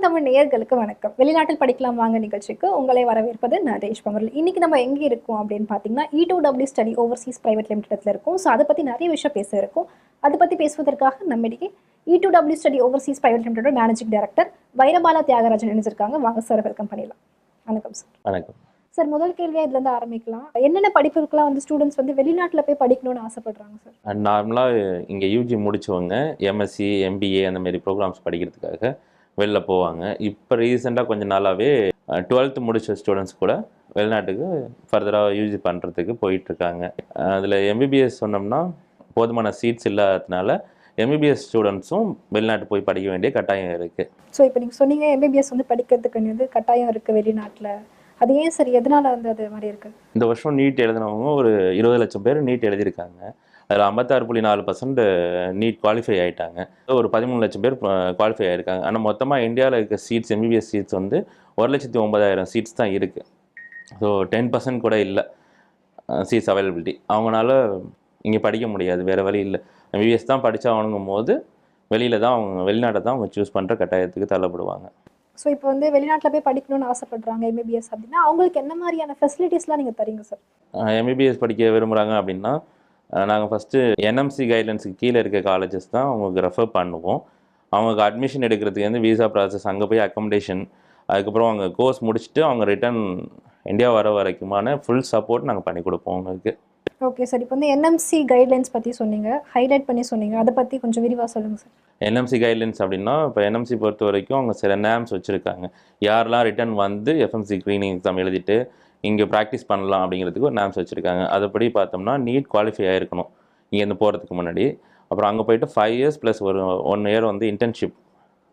One Tamil நேயர்களுக்கு வணக்கம். வெளிநாட்டில் படிக்கலாம் வாங்க நிகழ்ச்சிக்கு உங்களை வரவேற்பது நரேஷ் பமரல் இன்னைக்கு நம்ம எங்கே இருக்கோம் அப்படின்னு பார்த்தீங்கன்னா E two W study overseas private லிமிடெட்ல இருக்கும். ஸோ அதை பற்றி நிறைய விஷயம் பேச இருக்கும். அதை பற்றி பேசுவதற்காக நம்மிடையே E two W study overseas private லிமிடெடோட managing director Vairabala Thiyagarajan இணைஞ்சிருக்காங்க. வாங்க சார் வெல்கம் பண்ணிடலாம். வணக்கம் சார் வணக்கம். சார் முதல் கேள்வியாக இதுலேருந்து ஆரம்பிக்கலாம். என்னென்ன படிப்புக்கெல்லாம் வந்து ஸ்டூடெண்ட்ஸ் வந்து வெளிநாட்டில் போய் படிக்கணும்னு ஆசைப்படுறாங்க சார் நார்மலாக இங்கே யூஜி முடிச்சவங்க எம்எஸ்சி எம்பிஏ அந்த மாதிரி ப்ரோக்ராம்ஸ் படிக்கிறதுக்காக வெளில போவாங்க. இப்போ ரீசெண்டாக கொஞ்ச நாளாகவே டுவெல்த்து முடிச்ச ஸ்டூடெண்ட்ஸ் கூட வெளிநாட்டுக்கு ஃபர்தராக யூஜி பண்ணுறதுக்கு போயிட்டுருக்காங்க. அதில் எம்பிபிஎஸ் சொன்னோம்னா போதுமான சீட்ஸ் இல்லாததுனால எம்பிபிஎஸ் ஸ்டூடெண்ட்ஸும் வெளிநாட்டு போய் படிக்க வேண்டிய கட்டாயம் இருக்குது ஸோ இப்போ நீங்கள் சொன்னீங்க எம்பிபிஎஸ் வந்து படிக்கிறதுக்கு வந்து கட்டாயம் இருக்குது வெளிநாட்டில். அது ஏன் சரி? எதனால வந்து அது மாதிரி இருக்குது இந்த வருஷம் நீட் எழுதினவங்க ஒரு இருபது லட்சம் பேர் நீட் எழுதியிருக்காங்க. அதில் ஐம்பத்தாறு புள்ளி நாலு பர்சன்ட் நீட் குவாலிஃபை ஆகிட்டாங்க ஒரு பதிமூணு லட்சம் பேர் குவாலிஃபை ஆகிருக்காங்க ஆனால் மொத்தமாக இந்தியாவில் இருக்க சீட்ஸ் எம்பிபிஎஸ் சீட்ஸ் வந்து ஒரு லட்சத்தி ஒன்பதாயிரம் சீட்ஸ் தான் இருக்குது ஸோ டென் பர்சன்ட் கூட இல்லை சீட்ஸ் அவைலபிலிட்டி அவங்களால இங்கே படிக்க முடியாது வேறு வழி இல்லை. எம்பிபிஎஸ் தான் படித்தாகணுங்கும் போது வெளியில் தான் அவங்க வெளிநாட்டை தான் அவங்க சூஸ் பண்ணுற கட்டாயத்துக்கு தள்ளப்படுவாங்க. ஸோ இப்போ வந்து வெளிநாட்டில் போய் படிக்கணும்னு ஆசைப்படுறாங்க எம்பிபிஎஸ் அப்படின்னா அவங்களுக்கு என்ன மாதிரியான ஃபெசிலிட்டிஸ்லாம் நீங்கள் தரீங்க சார் எம்பிபிஎஸ் படிக்க விரும்புகிறாங்க அப்படின்னா நாங்கள் ஃபஸ்ட்டு என்எம்சி கைட்லைன்ஸுக்கு கீழே இருக்க காலேஜஸ் தான் அவங்களுக்கு ரெஃபர் பண்ணுவோம். அவங்களுக்கு அட்மிஷன் எடுக்கிறதுக்கு வந்து விசா ப்ராசஸ் அங்கே போய் அக்கமடேஷன் அதுக்கப்புறம் அவங்க கோர்ஸ் முடிச்சுட்டு அவங்க ரிட்டர்ன் இந்தியா வர வரைக்குமான ஃபுல் சப்போர்ட் நாங்கள் பண்ணி கொடுப்போம் அவங்களுக்கு ஓகே சார் இப்போ வந்து என்எம்சி கைட்லைன்ஸ் பற்றி சொன்னீங்க. ஹைலைட் பண்ணி சொன்னீங்க. அதை பற்றி கொஞ்சம் விரிவாக சொல்லுங்கள் சார் என்எம்சி கைட்லைன்ஸ் அப்படின்னா இப்போ என்எம்சி பொறுத்த வரைக்கும் அவங்க சில நேம்ஸ் வச்சுருக்காங்க. யாரெல்லாம் ரிட்டர்ன் வந்து எஃப்எம்சி ஸ்க்ரீனிங் எக்ஸாம் எழுதிட்டு இங்கே ப்ராக்டிஸ் பண்ணலாம் அப்படிங்கிறதுக்கு ஒரு நேம்ஸ் வச்சுருக்காங்க. அதுபடி பார்த்தோம்னா நீட் குவாலிஃபை ஆகிருக்கணும் இங்கேருந்து போகிறதுக்கு முன்னாடி. அப்புறம் அங்கே போயிட்டு ஃபைவ் இயர்ஸ் ப்ளஸ் ஒரு ஒன் இயர் வந்து இன்டர்ன்ஷிப்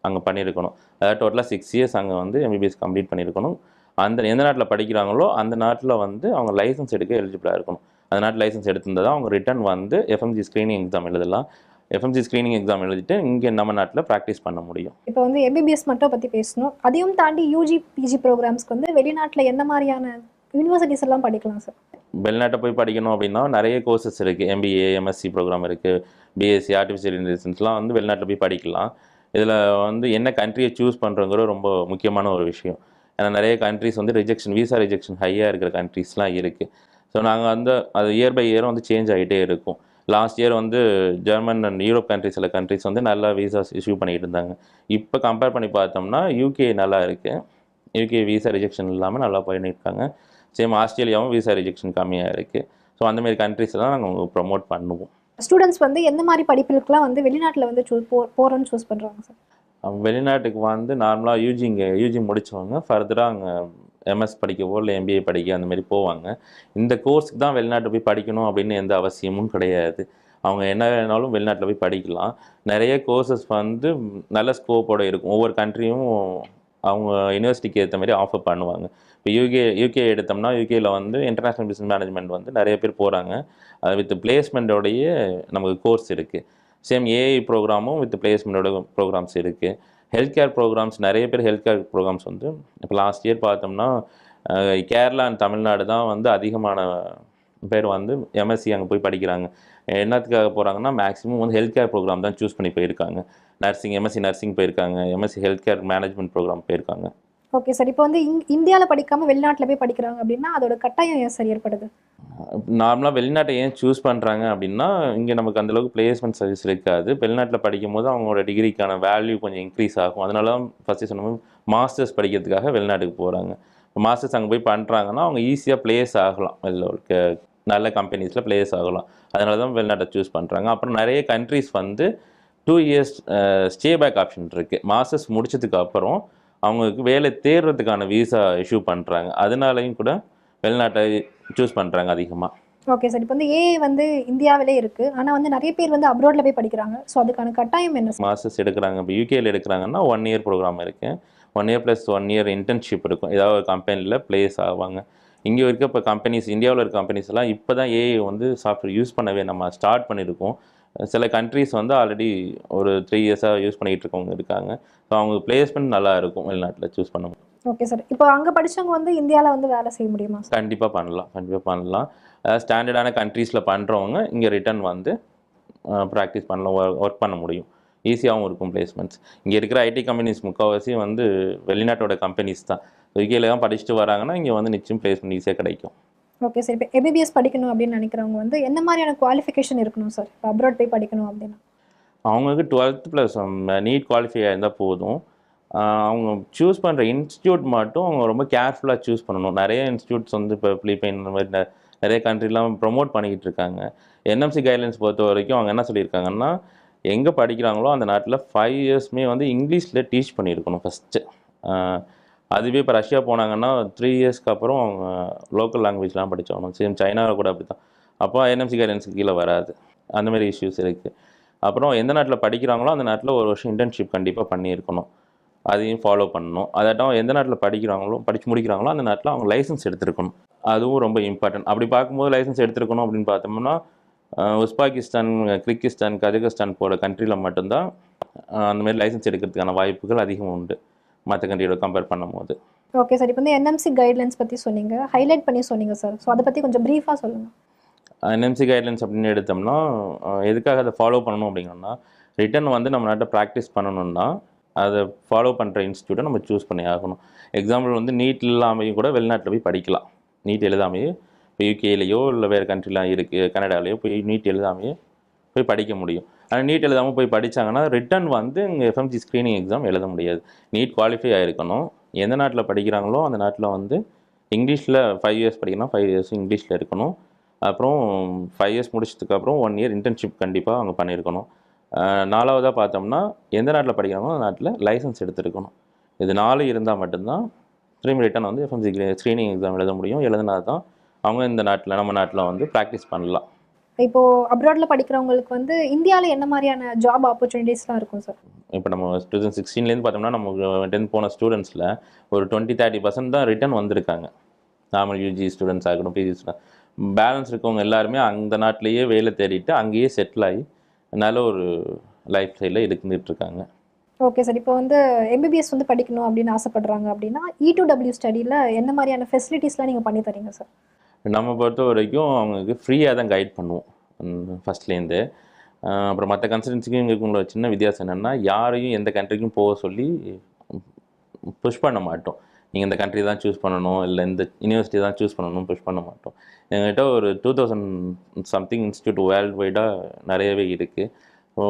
அங்கே பண்ணியிருக்கணும். அதாவது டோட்டலாக சிக்ஸ் இயர்ஸ் அங்கே வந்து எம்பிபிஎஸ் கம்ப்ளீட் பண்ணியிருக்கணும். அந்த எந்த நாட்டில் படிக்கிறாங்களோ அந்த நாட்டில் வந்து அவங்க லைசன்ஸ் எடுக்க எலிஜிபிளாக இருக்கணும். அந்த நாட்டு லைசன்ஸ் எடுத்திருந்தால் தான் அவங்க ரிட்டர்ன் வந்து எஃப்எம்ஜி ஸ்க்ரீனிங் எக்ஸாம் எழுதலாம். எஃப்எம்ஜி ஸ்க்ரீனிங் எக்ஸாம் எழுதிட்டு இங்கே நம்ம நாட்டில் ப்ராக்டிஸ் பண்ண முடியும். இப்போ வந்து எம்பிபிஎஸ் மட்டும் பற்றி பேசணும். அதையும் தாண்டி யூஜி பிஜி ப்ரோக்ராம்ஸ்க்கு வந்து வெளிநாட்டில் எந்த மாதிரியான யூனிவர்சிட்டிஸ் எல்லாம் படிக்கலாம் சார் வெளிநாட்டை போய் படிக்கணும் அப்படின்னா நிறைய கோர்சஸ் இருக்குது எம்பிஏ எம்எஸ்சி ப்ரோக்ராம் இருக்குது பிஎஸ்சி ஆர்டிஃபிஷியல் இன்டெலிஜென்ஸ்லாம் வந்து வெளிநாட்டில் போய் படிக்கலாம். இதில் வந்து என்ன கண்ட்ரியை சூஸ் பண்ணுறோங்கிற ரொம்ப முக்கியமான ஒரு விஷயம். ஏன்னா நிறைய கண்ட்ரிஸ் வந்து ரிஜெக்ஷன் விசா ரிஜெக்ஷன் ஹையாக இருக்கிற கண்ட்ரிஸ்லாம் இருக்குது ஸோ நாங்கள் வந்து அது இயர் பை இயரும் வந்து சேஞ்ச் ஆகிட்டே இருக்கும். லாஸ்ட் இயர் வந்து ஜெர்மன் அண்ட் யூரோப் கண்ட்ரிஸ் சில கண்ட்ரிஸ் வந்து நல்லா விசாஸ் இஷ்யூ பண்ணிட்டு இருந்தாங்க. இப்போ கம்பேர் பண்ணி பார்த்தோம்னா யூகே நல்லா இருக்குது யூகே விசா ரிஜெக்ஷன் இல்லாமல் நல்லா பண்ணியிருக்காங்க சேம் ஆஸ்திரேலியாவும் விசா ரிஜெக்ஷன் கம்மியாக இருக்குது ஸோ அந்தமாரி கண்ட்ரிஸ் தான் நாங்கள் ப்ரொமோட் பண்ணுவோம். ஸ்டூடெண்ட்ஸ் வந்து எந்த மாதிரி படிப்புகளுக்குலாம் வந்து வெளிநாட்டில் வந்து சூஸ் போ போகிறோன்னு சூஸ் பண்ணுறாங்க சார் அவங்க வெளிநாட்டுக்கு வந்து நார்மலாக யூஜி இங்கே யூஜி முடித்தவங்க ஃபர்தராக அங்கே எம்எஸ் படிக்கவோ இல்லை எம்பிஏ படிக்க அந்த மாதிரி போவாங்க. இந்த கோர்ஸ்க்கு தான் வெளிநாட்டு போய் படிக்கணும் அப்படின்னு எந்த அவசியமும் கிடையாது. அவங்க என்ன வேணாலும் வெளிநாட்டில் போய் படிக்கலாம். நிறைய கோர்சஸ் வந்து நல்ல ஸ்கோப்போட இருக்கும். ஒவ்வொரு கண்ட்ரியும் அவங்க யூனிவர்சிட்டிக்கு ஏற்ற மாதிரி ஆஃபர் பண்ணுவாங்க. இப்போ யூகே யூகே எடுத்தோம்னா யூகேயில் வந்து இன்டர்நேஷ்னல் பிஸ்னஸ் மேனேஜ்மெண்ட் வந்து நிறைய பேர் போகிறாங்க அது வித் பிளேஸ்மெண்ட்டோடைய நமக்கு கோர்ஸ் இருக்குது சேம் ஏஐ ப்ரோக்ராமும் வித் பிளேஸ்மெண்ட்டோட ப்ரோக்ராம்ஸ் இருக்குது ஹெல்த் கேர் ப்ரோக்ராம்ஸ் நிறைய பேர் ஹெல்த் கேர் ப்ரோக்ராம்ஸ் வந்து இப்போ லாஸ்ட் இயர் பார்த்தோம்னா கேரளா அண்ட் தமிழ்நாடு தான் வந்து அதிகமான பேர் வந்து எம்எஸ்சி அங்கே போய் படிக்கிறாங்க. என்னத்துக்காக போகிறாங்கன்னா மேக்ஸிமம் வந்து ஹெல்த் கேர் ப்ரோக்ராம் தான் சூஸ் பண்ணி போயிருக்காங்க. நர்சிங் எம்எஸ்சி நர்சிங் போயிருக்காங்க. MSc health care management program போயிருக்காங்க. ஓகே சார் இப்போ வந்து இங் இந்தியாவில் படிக்காமல் வெளிநாட்டில் போய் படிக்கிறாங்க அப்படின்னா அதோட கட்டாயம் ஏன் சார் ஏற்படுது? நார்மலாக வெளிநாட்டை ஏன் சூஸ் பண்ணுறாங்க அப்படின்னா இங்கே நமக்கு அந்தளவுக்கு பிளேஸ்மெண்ட் சர்வீஸ் இருக்காது. வெளிநாட்டில் படிக்கும் போது அவங்களோட டிகிரிக்கான வேல்யூ கொஞ்சம் இன்க்ரீஸ் ஆகும். அதனால தான் ஃபஸ்ட்டு சொன்னோம் மாஸ்டர்ஸ் படிக்கிறதுக்காக வெளிநாட்டுக்கு போகிறாங்க மாஸ்டர்ஸ் அங்கே போய் பண்ணுறாங்கன்னா அவங்க ஈஸியாக பிளேஸ் ஆகலாம். வெளில நல்ல கம்பெனிஸில் பிளேஸ் ஆகலாம். அதனால தான் வெளிநாட்டை சூஸ் பண்ணுறாங்க அப்புறம் நிறைய கண்ட்ரிஸ் வந்து two years stay back option இருக்குது மாஸ்டர்ஸ் முடிச்சதுக்கு அப்புறம் அவங்களுக்கு வேலை தேடுறதுக்கான விசா இஷ்யூ பண்ணுறாங்க அதனாலையும் கூட வெளிநாட்டை சூஸ் பண்ணுறாங்க அதிகமாக ஓகே சார் இப்போ வந்து ஏஐ வந்து இந்தியாவிலே இருக்குது ஆனால் வந்து நிறைய பேர் வந்து அப்ராடில் போய் படிக்கிறாங்க. ஸோ அதுக்கான கட்டாயம் என்ன மாஸ்டர்ஸ் எடுக்கிறாங்க. இப்போ யூகேல எடுக்கிறாங்கன்னா ஒன் இயர் ப்ரோக்ராம் இருக்குது one year plus one year internship இருக்கும். ஏதாவது ஒரு கம்பெனியில் ப்ளேஸ் ஆவாங்க. இங்கே இருக்க இப்போ கம்பெனிஸ் இந்தியாவில் இருக்க கம்பெனிஸ் எல்லாம் இப்போ தான் ஏஐ வந்து சாஃப்ட்வேர் யூஸ் பண்ணவே நம்ம ஸ்டார்ட் பண்ணியிருக்கோம் சில கண்ட்ரீஸ் வந்து ஆல்ரெடி ஒரு த்ரீ இயர்ஸாக யூஸ் பண்ணிகிட்டு இருக்கவங்க இருக்காங்க. ஸோ அவங்க பிளேஸ்மெண்ட் நல்லா இருக்கும் வெளிநாட்டில் சூஸ் பண்ண ஓகே சார் இப்போ அங்கே படிச்சவங்க வந்து இந்தியாவில் வந்து வேலை செய்ய முடியுமா கண்டிப்பாக பண்ணலாம். கண்டிப்பாக பண்ணலாம். ஸ்டாண்டர்டான கண்ட்ரீஸில் பண்ணுறவங்க இங்கே ரிட்டர்ன் வந்து ப்ராக்டிஸ் பண்ணலாம். ஒர்க் பண்ண முடியும். ஈஸியாகவும் இருக்கும் பிளேஸ்மெண்ட்ஸ் இங்கே இருக்கிற ஐடி கம்பெனிஸ் முக்கால்வாசி வந்து வெளிநாட்டோட கம்பெனிஸ் தான். யூகேல தான் படிச்சுட்டு வராங்கன்னா இங்கே வந்து நிச்சயம் பிளேஸ்மெண்ட் ஈஸியாக கிடைக்கும். ஓகே சார் இப்போ எபிபிஎஸ் படிக்கணும் அப்படின்னு நினைக்கிறவங்க வந்து என்ன மாதிரியான குவாலிஃபிகேஷன் இருக்கணும் சார் இப்போ அப்ராட் போய் படிக்கணும் அப்படின்னா. அவங்களுக்கு டுவெல்த் ப்ளஸ் நீட் குவாலிஃபை இருந்தால் போதும். அவங்க சூஸ் பண்ணுற இன்ஸ்டியூட் மட்டும் அவங்க ரொம்ப கேர்ஃபுல்லாக சூஸ் பண்ணணும். நிறைய இன்ஸ்டியூட்ஸ் வந்து இப்போ பிலிப்பைன் இந்த மாதிரி நிறைய கண்ட்ரிலாம் ப்ரொமோட் பண்ணிக்கிட்டு இருக்காங்க. என்எம்சி கைட்லைன்ஸ் பொறுத்த வரைக்கும் அவங்க என்ன சொல்லியிருக்காங்கன்னா எங்கே படிக்கிறாங்களோ அந்த நாட்டில் ஃபைவ் இயர்ஸ்மே வந்து இங்கிலீஷில் டீச் பண்ணியிருக்கணும் ஃபஸ்ட்டு அதுவே இப்போ ரஷ்யா போனாங்கன்னா த்ரீ இயர்ஸ்க்கு அப்புறம் அவங்க லோக்கல் லாங்குவேஜ்லாம் படிச்சாகணும் சேம் சைனாவில் கூட அப்படி தான் அப்போ என்எம்சி கைட்லைன்ஸுக்கு கீழே வராது. அந்த மாதிரி இஷ்யூஸ் இருக்குது அப்புறம் எந்த நாட்டில் படிக்கிறாங்களோ அந்த நாட்டில் ஒரு வருஷம் இன்டர்ன்ஷிப் கண்டிப்பாக பண்ணியிருக்கணும். அதையும் ஃபாலோ பண்ணணும். அதாட்டம் எந்த நாட்டில் படிக்கிறாங்களோ படித்து முடிக்கிறாங்களோ அந்த நாட்டில் அவங்க லைசன்ஸ் எடுத்திருக்கணும். அதுவும் ரொம்ப இம்பார்ட்டன்ட் அப்படி பார்க்கும்போது லைசன்ஸ் எடுத்துருக்கணும் அப்படின்னு பார்த்தோம்னா உஸ்பாகிஸ்தான் கிர்கிஸ்தான் கஜகஸ்தான் போகிற கண்ட்ரியில் மட்டும்தான் அந்தமாரி அந்த மாதிரி லைசன்ஸ் எடுக்கிறதுக்கான வாய்ப்புகள் அதிகம் உண்டு. மற்ற கண்ட்ரியோட கம்பேர் பண்ணும்போது. ஓகே சார் இப்போ வந்து என்எம்சி கைட்லைன்ஸ் பற்றி சொன்னீங்க. ஹைலைட் பண்ணி சொன்னீங்க சார் ஸோ அதை பற்றி கொஞ்சம் ப்ரீஃபாக சொல்லுங்கள் என்எம்சி கைட்லைன்ஸ் அப்படின்னு எடுத்தோம்னா எதுக்காக அதை ஃபாலோ பண்ணணும் அப்படிங்கன்னா ரிட்டன் வந்து நம்ம நாட்டை ப்ராக்டிஸ் பண்ணணும்னா அதை ஃபாலோ பண்ணுற இன்ஸ்டியூட்டை நம்ம சூஸ் பண்ணி ஆகணும். எக்ஸாம்பிள் வந்து நீட் இல்லாமையும் கூட வெளிநாட்டில் போய் படிக்கலாம். நீட் எழுதாமையே இப்போ யூகேலேயோ இல்லை வேறு கண்ட்ரிலாம் இருக்குது கனடாலேயோ போய் நீட் எழுதாமையே போய் படிக்க முடியும். ஆனால் நீட் எழுதாமல் போய் படிச்சாங்கன்னா ரிட்டன் வந்து இங்கே எஃப்எம்சி ஸ்க்ரீனிங் எக்ஸாம் எழுத முடியாது. நீட் குவாலிஃபை ஆகிருக்கணும் எந்த நாட்டில் படிக்கிறாங்களோ அந்த நாட்டில் வந்து இங்கிலீஷில் ஃபைவ் இயர்ஸ் படிக்கணும். ஃபைவ் இயர்ஸ் இங்கிலீஷில் இருக்கணும். அப்புறம் ஃபைவ் இயர்ஸ் முடிச்சதுக்கப்புறம் ஒன் இயர் இன்டர்ன்ஷிப் கண்டிப்பாக அவங்க பண்ணியிருக்கணும் நாலாவதாக பார்த்தோம்னா எந்த நாட்டில் படிக்கிறாங்களோ அந்த நாட்டில் லைசன்ஸ் எடுத்துருக்கணும். இது நாலு இருந்தால் மட்டும்தான் திரும்பி ரிட்டன் வந்து எஃப்எம்சி ஸ்க்ரீனிங் எக்ஸாம் எழுத முடியும். எழுதினா தான் அவங்க இந்த நாட்டில் நம்ம நாட்டில் வந்து ப்ராக்டிஸ் பண்ணலாம். இப்போ அப்ராடில் படிக்கிறவங்களுக்கு வந்து இந்தியாவில் என்ன மாதிரியான ஜாப் ஆப்பர்ச்சுனிட்டிஸ்லாம் இருக்கும் சார் இப்போ நம்ம டூ தௌசண்ட் சிக்ஸ்டீன்லேருந்து பார்த்தோம்னா நமக்கு டென்த் போன ஸ்டூடெண்ட்ஸில் ஒரு டுவெண்ட்டி தேர்ட்டி பர்சன்ட் தான் ரிட்டர்ன் வந்திருக்காங்க. நார்மல் யூஜி ஸ்டூடெண்ட்ஸ் ஆகட்டும் பிஜி ஸ்டூடெண்ட் பேலன்ஸ் இருக்கவங்க எல்லாருமே அந்த நாட்டிலேயே வேலை தேடிட்டு அங்கேயே செட்டில் ஆகி நல்ல ஒரு லைஃப் ஸ்டைலில் இருந்துட்டு இருக்காங்க. ஓகே சார் இப்போ வந்து எம்பிபிஎஸ் வந்து படிக்கணும் அப்படின்னு ஆசைப்படுறாங்க அப்படின்னா இ டூ டபிள்யூ ஸ்டடியில் என்ன மாதிரியான ஃபெசிலிட்டிஸ்லாம் நீங்கள் பண்ணி தரீங்க சார் நம்ம பொறுத்த வரைக்கும் அவங்களுக்கு ஃப்ரீயாக தான் கைட் பண்ணுவோம். ஃபஸ்ட்லேருந்து அப்புறம் மற்ற கன்சல்டன்சிக்கும் எங்களுக்கு உள்ள சின்ன வித்தியாசம் என்னென்னா யாரையும் எந்த கண்ட்ரிக்கும் போக சொல்லி புஷ் பண்ண மாட்டோம். நீங்கள் இந்த கண்ட்ரி தான் சூஸ் பண்ணணும் இல்லை இந்த யூனிவர்சிட்டி தான் சூஸ் பண்ணணும் புஷ் பண்ண மாட்டோம். எங்கள்கிட்ட ஒரு two thousand something institute world வைடாக நிறையவே இருக்குது ஸோ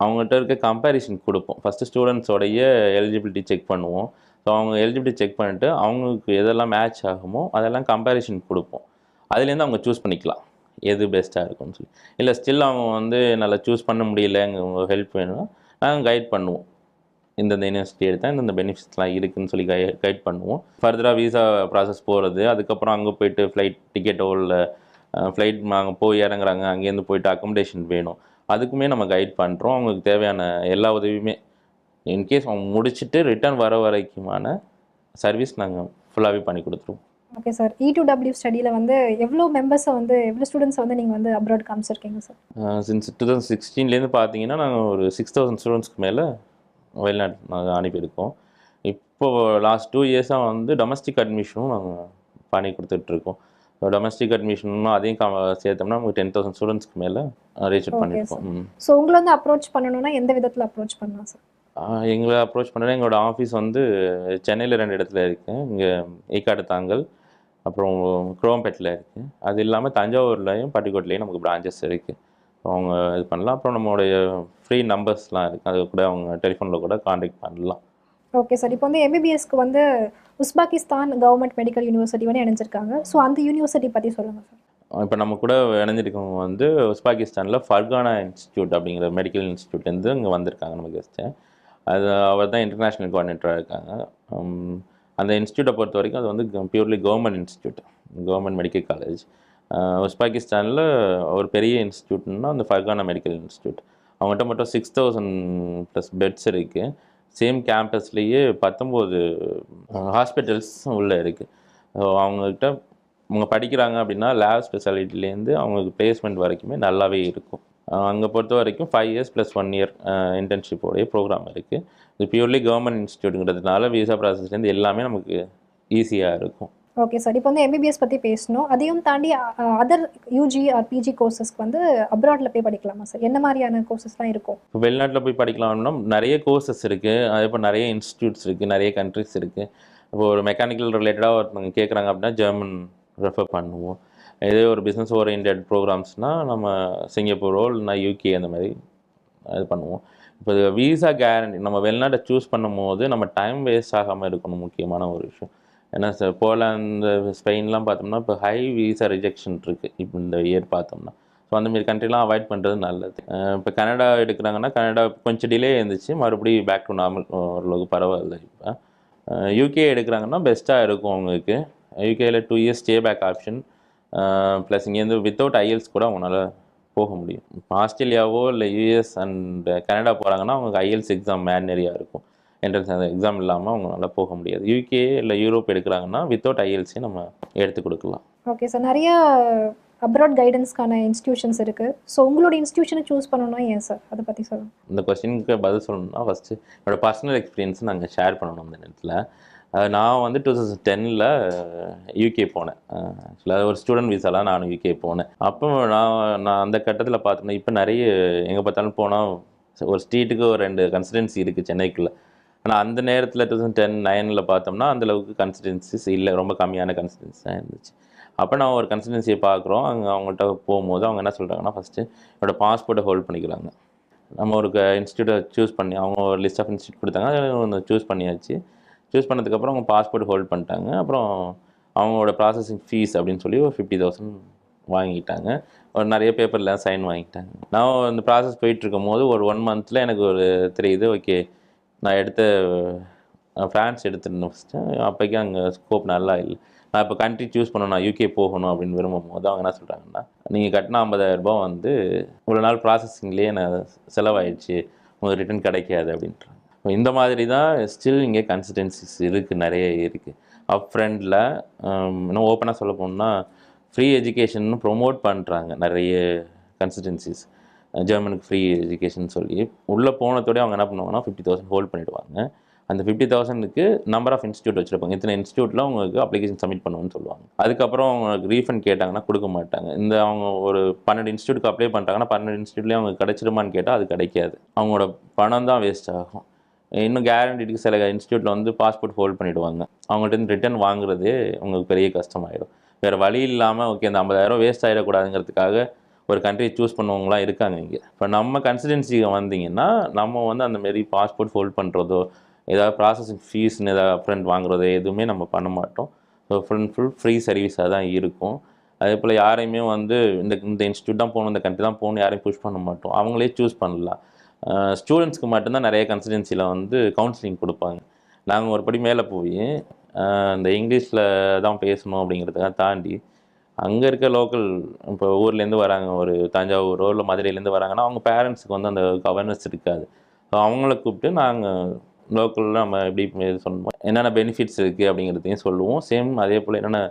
அவங்ககிட்ட இருக்க கம்பேரிசன் கொடுப்போம். ஃபஸ்ட்டு ஸ்டூடெண்ட்ஸோடைய எலிஜிபிலிட்டி செக் பண்ணுவோம். ஸோ அவங்க எலிஜிபிலிட்டி செக் பண்ணிட்டு அவங்களுக்கு எதெல்லாம் மேட்ச் ஆகுமோ அதெல்லாம் கம்பேரிஷன் கொடுப்போம். அதுலேருந்து அவங்க சூஸ் பண்ணிக்கலாம். எது பெஸ்ட்டாக இருக்கும்னு சொல்லி. இல்லை ஸ்டில் அவங்க வந்து நல்லா சூஸ் பண்ண முடியல உங்க ஹெல்ப் வேணும்னா நாங்கள் கைட் பண்ணுவோம். இந்தந்த யூனிவர்சிட்டி எடுத்தால் இந்தந்த பெனிஃபிட்ஸ்லாம் இருக்குதுன்னு சொல்லி கை கைட் பண்ணுவோம். ஃபர்தராக விசா ப்ராசஸ் போகிறது அதுக்கப்புறம் அங்கே போயிட்டு ஃப்ளைட் டிக்கெட்டோ இல்லை ஃப்ளைட் அங்கே போய் இறங்குறாங்க அங்கேருந்து போயிட்டு அக்கமடேஷன் வேணும். அதுக்குமே நம்ம கைட் பண்ணுறோம் அவங்களுக்கு தேவையான எல்லா உதவியுமே இன்கேஸ் அவங்க முடிச்சுட்டு ரிட்டர்ன் வர வரைக்குமான சர்வீஸ் நாங்கள் ஃபுல்லாகவே பண்ணி கொடுத்துருவோம். Okay sir E two W ஸ்டடியில் வந்து எவ்வளோ மெம்பர்ஸை வந்து எவ்வளோ ஸ்டூடெண்ட்ஸை வந்து நீங்கள் வந்து அப்ராட் காமிச்சிருக்கீங்க சார் சின்ஸ் டூ தௌசண்ட் சிக்ஸ்டீன்லேருந்து பார்த்தீங்கன்னா நாங்கள் ஒரு சிக்ஸ் தௌசண்ட் ஸ்டூடெண்ட்ஸ்க்கு மேலே வெளிநாட்டு நாங்கள் அனுப்பியிருக்கோம். இப்போ லாஸ்ட் டூ இயர்ஸாக வந்து டொமஸ்டிக் அட்மிஷனும் நாங்கள் பண்ணி கொடுத்துட்ருக்கோம். டொமஸ்டிக் அட்மிஷனும் அதையும் சேர்த்தோம்னா நமக்கு டென் தௌசண்ட் ஸ்டூடெண்ட்ஸ்க்கு மேலே ரீச் Okay, பண்ணியிருக்கோம். ஸோ உங்களை வந்து அப்ரோச் பண்ணணும்னா எந்த விதத்தில் அப்ரோச் பண்ணலாம் சார் எங்களை அப்ரோச் பண்ணனா எங்களோட ஆஃபீஸ் வந்து சென்னையில் ரெண்டு இடத்துல இருக்குது இங்கே ஈக்காடு தாங்கல் அப்புறம் குரோம்பேட்டில் இருக்குது அது இல்லாமல் தஞ்சாவூர்லேயும் பட்டிக்கோட்லேயும் நமக்கு பிரான்ச்சஸ் இருக்குது அவங்க இது பண்ணலாம். அப்புறம் நம்மளுடைய ஃப்ரீ நம்பர்ஸ்லாம் இருக்குது அது கூட அவங்க டெலிஃபோனில் கூட காண்டாக்ட் பண்ணலாம். ஓகே சார் இப்போ வந்து எம்பிபிஎஸ்க்கு வந்து உஸ்பாகிஸ்தான் கவர்மெண்ட் மெடிக்கல் யூனிவர்சிட்டி வந்து இணைஞ்சிருக்காங்க. ஸோ அந்த யூனிவர்சிட்டி பற்றி சொல்லுங்கள் சார் இப்போ நம்ம கூட இணைஞ்சிருக்கவங்க வந்து உஸ்பாகிஸ்தானில் ஃபர்கானா இன்ஸ்டியூட் அப்படிங்கிற மெடிக்கல் இன்ஸ்டியூட்லேருந்து இங்கே வந்திருக்காங்க நம்ம கெஸ்ட்டு அது அவர் தான் இன்டர்நேஷ்னல் கோஆர்டினேட்டராக இருக்காங்க. அந்த இன்ஸ்டியூட்டை பொறுத்த வரைக்கும் அது வந்து purely government institute government medical college உஸ்பாகிஸ்தானில் ஒரு பெரிய இன்ஸ்டியூட்னா அந்த ஃபர்கானா மெடிக்கல் இன்ஸ்டியூட் அவங்ககிட்ட மட்டும் சிக்ஸ் தௌசண்ட் ப்ளஸ் பெட்ஸ் இருக்குது சேம் கேம்பஸ்லேயே பத்தொம்போது ஹாஸ்பிட்டல்ஸ் உள்ளே இருக்குது ஸோ அவங்கக்கிட்ட அவங்க படிக்கிறாங்க அப்படின்னா லேப் ஸ்பெஷாலிட்டிலேருந்து அவங்களுக்கு பிளேஸ்மெண்ட் வரைக்குமே நல்லாவே இருக்கும். அங்கே பொறுத்த வரைக்கும் five years plus one year இன்டர்ன்ஷிப்போடைய program இருக்குது இது பியூர்லி கவர்மெண்ட் இன்ஸ்டியூட்டுங்கிறதுனால விசா ப்ராசஸ்லேருந்து எல்லாமே நமக்கு ஈஸியாக இருக்கும். ஓகே சார் இப்போ வந்து எம்பிபிஎஸ் பற்றி பேசணும். அதையும் தாண்டி அதர் யூஜி ஆர் பிஜி கோர்சஸ்க்கு வந்து அப்ராடில் போய் படிக்கலாமா சார் என்ன மாதிரியான கோர்சஸ்லாம் இருக்கும்? இப்போ வெளிநாட்டில் போய் படிக்கலாம்னா நிறைய கோர்சஸ் இருக்குது அதே போல் நிறைய இன்ஸ்டியூட்ஸ் இருக்குது நிறைய கண்ட்ரிஸ் இருக்குது இப்போ ஒரு மெக்கானிக்கல் ரிலேட்டடாக ஒருத்தவங்க கேட்குறாங்க அப்படின்னா ஜெர்மன் ரெஃபர் பண்ணுவோம். இதே ஒரு பிஸ்னஸ் ஓரியன்ட் ப்ரோக்ராம்ஸ்னால் நம்ம சிங்கப்பூரோ இல்லைனா யூகே அந்த மாதிரி இது பண்ணுவோம். இப்போ விசா கேரண்டி நம்ம வெளிநாட்டை சூஸ் பண்ணும்போது நம்ம டைம் வேஸ்ட் ஆகாமல் இருக்கணும் முக்கியமான ஒரு விஷயம். ஏன்னா சார் போலாந்து ஸ்பெயின்லாம் பார்த்தோம்னா இப்போ ஹை வீசா ரிஜெக்ஷன் இருக்குது இப்போ இந்த இயர் பார்த்தோம்னா. ஸோ அந்தமாரி கண்ட்ரிலாம் அவாய்ட் பண்ணுறது நல்லது. இப்போ கனடா எடுக்கிறாங்கன்னா கனடா கொஞ்சம் டிலே இருந்துச்சு மறுபடியும் பேக் டு நார்மல் ஓரளவுக்கு பரவாயில்ல இப்போ. யூகே எடுக்கிறாங்கன்னா பெஸ்ட்டாக இருக்கும் அவங்களுக்கு. யூகேயில் two years stay back option plus இங்கேருந்து வித்தவுட் ஐஎல்ஸ் கூட அவங்களால போக முடியும். ஆஸ்திரேலியாவோ இல்லை யூஎஸ் அண்ட் கனடா போகிறாங்கன்னா அவங்களுக்கு ஐஎல்ஸ் எக்ஸாம் மேனரியாக இருக்கும். என்ட்ரன்ஸ் அந்த எக்ஸாம் இல்லாமல் அவங்களால போக முடியாது. யூகே இல்லை யூரோப் எடுக்கிறாங்கன்னா வித்தவுட் ஐஎல்ஸே நம்ம எடுத்து கொடுக்கலாம். ஓகே சார் நிறைய அப்ராட் கைடன்ஸ்க்கான இன்ஸ்டியூஷன்ஸ் இருக்குது ஸோ உங்களோட இன்ஸ்டியூஷனை சூஸ் பண்ணணும்னா ஏன் சார் அதை பற்றி சொல்லுங்கள் இந்த கொஸ்டினுக்கு பதில் சொல்லணும்னா ஃபஸ்ட்டு என்னோட பர்சனல் எக்ஸ்பீரியன்ஸ் நாங்கள் ஷேர் பண்ணணும் இந்த நேரத்தில். நான் வந்து டூ தௌசண்ட் டெனில் யூகே போனேன். ஆக்சுவலாக ஒரு ஸ்டூடெண்ட் விசாலாம் நான் யூகே போனேன். அப்போ நான் நான் அந்த கட்டத்தில் பார்த்தோம்னா இப்போ நிறைய எங்கே பார்த்தாலும் போனால் ஒரு ஸ்ட்ரீட்டுக்கு ஒரு ரெண்டு கன்சிடென்சி இருக்குது சென்னைக்குள்ளே. ஆனால் அந்த நேரத்தில் டூ தௌசண்ட் டென் நைனில் பார்த்தோம்னா அந்தளவுக்கு கன்சிடென்சிஸ் இல்லை. ரொம்ப கம்மியான கன்சிடென்சி தான் இருந்துச்சு. அப்போ நான் ஒரு கன்சிடென்சியை பார்க்குறோம் அங்கே அவங்கள்ட்ட போகும்போது அவங்க என்ன சொல்கிறாங்கன்னா ஃபஸ்ட்டு என்னோட பாஸ்போர்ட்டை ஹோல்ட் பண்ணிக்கிறாங்க நம்ம ஒரு இன்ஸ்டியூட்டை சூஸ் பண்ணி அவங்க ஒரு லிஸ்ட் ஆஃப் இன்ஸ்டியூட் கொடுத்தாங்க. அதை ஒன்று சூஸ் பண்ணியாச்சு. சூஸ் பண்ணதுக்கப்புறம் அவங்க பாஸ்போர்ட் ஹோல்ட் பண்ணிட்டாங்க. அப்புறம் அவங்களோட ப்ராசஸிங் ஃபீஸ் அப்படின்னு சொல்லி ஒரு ஃபிஃப்டி தௌசண்ட் வாங்கிட்டாங்க. ஒரு நிறைய பேப்பரில் சைன் வாங்கிட்டாங்க. நான் அந்த ப்ராசஸ் போயிட்டுருக்கும் போது ஒரு ஒன் மந்தில் எனக்கு ஒரு தெரியுது ஓகே நான் எடுத்த ஃப்ரான்ஸ் எடுத்துருந்தேன் ஃபஸ்ட்டு அப்போக்கி அங்கே ஸ்கோப் நல்லா இல்லை. நான் இப்போ கண்ட்ரி சூஸ் பண்ணணும் நான் யூகே போகணும் அப்படின்னு விரும்பும் போது அவங்க என்ன சொல்கிறாங்கன்னா நீங்கள் கட்டின 50000 ரூபாய் வந்து இவ்வளோ நாள் ப்ராசஸிங்லேயே நான் செலவாயிடுச்சு. உங்களுக்கு ரிட்டர்ன் கிடைக்காது அப்படின்றாங்க. இந்த மாதிரி தான் ஸ்டில் இங்கே கன்சிஸ்டன்சிஸ் இருக்குது நிறைய இருக்குது அப் ஃப்ரெண்டில் இன்னும் ஓப்பனாக சொல்ல போனோம்னா ஃப்ரீ எஜுகேஷன் ப்ரொமோட் பண்ணுறாங்க நிறைய கன்சிஸ்டன்சிஸ் ஜெர்மனுக்கு ஃப்ரீ எஜுகேஷன் சொல்லி. உள்ளே போனதோடய அவங்க என்ன பண்ணுவாங்கன்னா ஃபிஃப்டி தௌசண்ட் ஹோல்ட் பண்ணிடுவாங்க. அந்த ஃபிஃப்டி தௌசண்ட்க்கு நம்பர் ஆஃப் இன்ஸ்டியூட் வச்சுருப்பாங்க. இத்தனை இன்ஸ்டியூட்டில் உங்களுக்கு அப்ளிகேஷன் சப்மிட் பண்ணுவோன்னு சொல்லுவாங்க. அதுக்கப்புறம் அவங்களுக்கு ரீஃபண்ட் கேட்டாங்கன்னா கொடுக்க மாட்டாங்க. இந்த அவங்க ஒரு பன்னெண்டு இன்ஸ்டியூட்டுக்கு அப்ளை பண்ணுறாங்கன்னா பன்னெண்டு இன்ஸ்டியூட்லேயே அவங்க கிடச்சிடுமான்னு கேட்டால் அது கிடைக்காது. அவங்களோட பணம் தான் வேஸ்ட் ஆகும். இன்னும் கேரண்டிக்கு சில இன்ஸ்டியூட்டில் வந்து பாஸ்போர்ட் ஹோல்ட் பண்ணிவிடுவாங்க அவங்கள்ட்ட இருந்து ரிட்டர்ன் வாங்குறதே உங்களுக்கு பெரிய கஷ்டமாயிடும். வேறு வழி இல்லாமல் ஓகே இந்த ஐம்பதாயிரம் வேஸ்ட் ஆகிடக்கூடாதுங்கிறதுக்காக ஒரு கண்ட்ரியை சூஸ் பண்ணவங்களாம் இருக்காங்க இங்கே. இப்போ நம்ம கன்சிடென்சிக்கு வந்தீங்கன்னா நம்ம வந்து அந்த மாரி பாஸ்போர்ட் ஹோல்ட் பண்ணுறதோ ஏதாவது ப்ராசஸிங் ஃபீஸ்னு ஏதாவது அப்ரண்ட் வாங்குறதோ எதுவுமே நம்ம பண்ண மாட்டோம். So full and full free சர்வீஸாக தான் இருக்கும். அதே போல் யாரையுமே வந்து இந்த இந்த இன்ஸ்டியூட் தான் போகணும் இந்த கண்ட்ரி தான் போகணும் யாரையும் புஷ் பண்ண மாட்டோம். அவங்களே சூஸ் பண்ணலாம். ஸ்டூடெண்ட்ஸ்க்கு மட்டும்தான் நிறைய கன்சிடென்சியில் வந்து கவுன்சிலிங் கொடுப்பாங்க. நாங்கள் ஒரு படி மேலே போய் இந்த இங்கிலீஷில் தான் பேசணும் அப்படிங்கிறதுக்காக தாண்டி அங்கே இருக்க லோக்கல் இப்போ ஊர்லேருந்து வராங்க ஒரு தஞ்சாவூரோ இல்லை மதுரையிலேருந்து வராங்கன்னா அவங்க பேரண்ட்ஸுக்கு வந்து அந்த அவேர்னஸ் இருக்காது. ஸோ அவங்கள கூப்பிட்டு நாங்கள் லோக்கலில் நம்ம எப்படி இது சொல்லுவோம் என்னென்ன பெனிஃபிட்ஸ் இருக்குது அப்படிங்கிறதையும் சொல்லுவோம். சேம் அதே போல் என்னென்ன